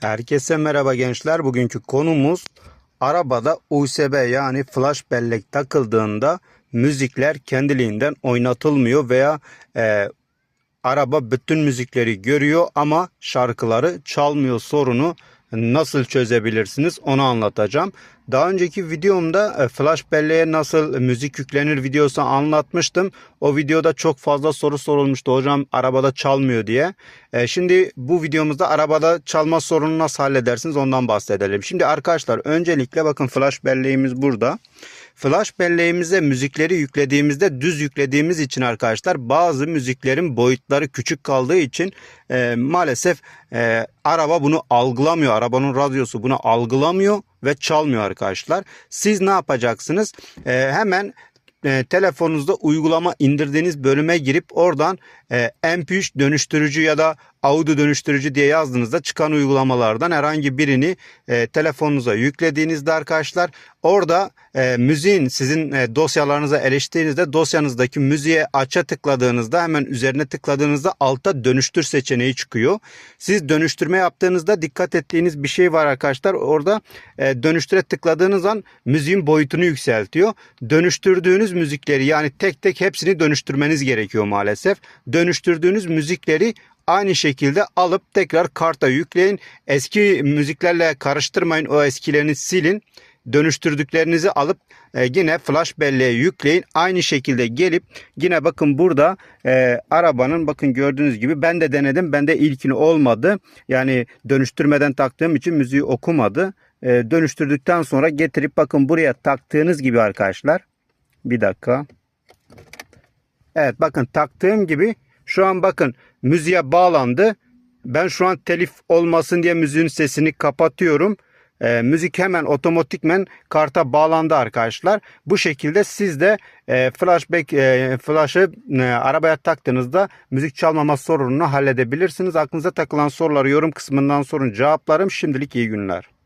Herkese merhaba gençler. Bugünkü konumuz arabada USB yani flash bellek takıldığında müzikler kendiliğinden oynatılmıyor veya e, araba bütün müzikleri görüyor ama şarkıları çalmıyor sorunu nasıl çözebilirsiniz onu anlatacağım. Daha önceki videomda e, flash belleğe nasıl müzik yüklenir videosu anlatmıştım. O videoda çok fazla soru sorulmuştu hocam arabada çalmıyor diye. E, Şimdi bu videomuzda arabada çalma sorununu nasıl halledersiniz ondan bahsedelim. Şimdi arkadaşlar öncelikle bakın flash belleğimiz burada. Flash belleğimize müzikleri yüklediğimizde düz yüklediğimiz için arkadaşlar bazı müziklerin boyutları küçük kaldığı için e, maalesef e, araba bunu algılamıyor. Arabanın radyosu bunu algılamıyor ve çalmıyor arkadaşlar. Siz ne yapacaksınız? E, hemen e, telefonunuzda uygulama indirdiğiniz bölüme girip oradan e, MP3 dönüştürücü ya da audio dönüştürücü diye yazdığınızda çıkan uygulamalardan herhangi birini e, telefonunuza yüklediğinizde arkadaşlar orada e, müziğin sizin e, dosyalarınıza eriştiğinizde dosyanızdaki müziğe aça tıkladığınızda hemen üzerine tıkladığınızda altta dönüştür seçeneği çıkıyor. Siz dönüştürme yaptığınızda dikkat ettiğiniz bir şey var arkadaşlar. Orada e, dönüştüre tıkladığınız an müziğin boyutunu yükseltiyor. Dönüştürdüğünüz müzikleri yani tek tek hepsini dönüştürmeniz gerekiyor maalesef. Dönüştürdüğünüz müzikleri aynı şekilde alıp tekrar karta yükleyin. Eski müziklerle karıştırmayın. O eskilerini silin. Dönüştürdüklerinizi alıp e, yine flash belleğe yükleyin. Aynı şekilde gelip yine bakın burada e, arabanın bakın gördüğünüz gibi ben de denedim. Bende ilkini olmadı. Yani dönüştürmeden taktığım için müziği okumadı. E, dönüştürdükten sonra getirip bakın buraya taktığınız gibi arkadaşlar. Bir dakika. Evet bakın taktığım gibi şu an bakın müziğe bağlandı. Ben şu an telif olmasın diye müziğin sesini kapatıyorum. Ee, müzik hemen otomatikmen karta bağlandı arkadaşlar. Bu şekilde siz de e, flashback e, flash'ı e, arabaya taktığınızda müzik çalmama sorununu halledebilirsiniz. Aklınıza takılan soruları yorum kısmından sorun cevaplarım. Şimdilik iyi günler.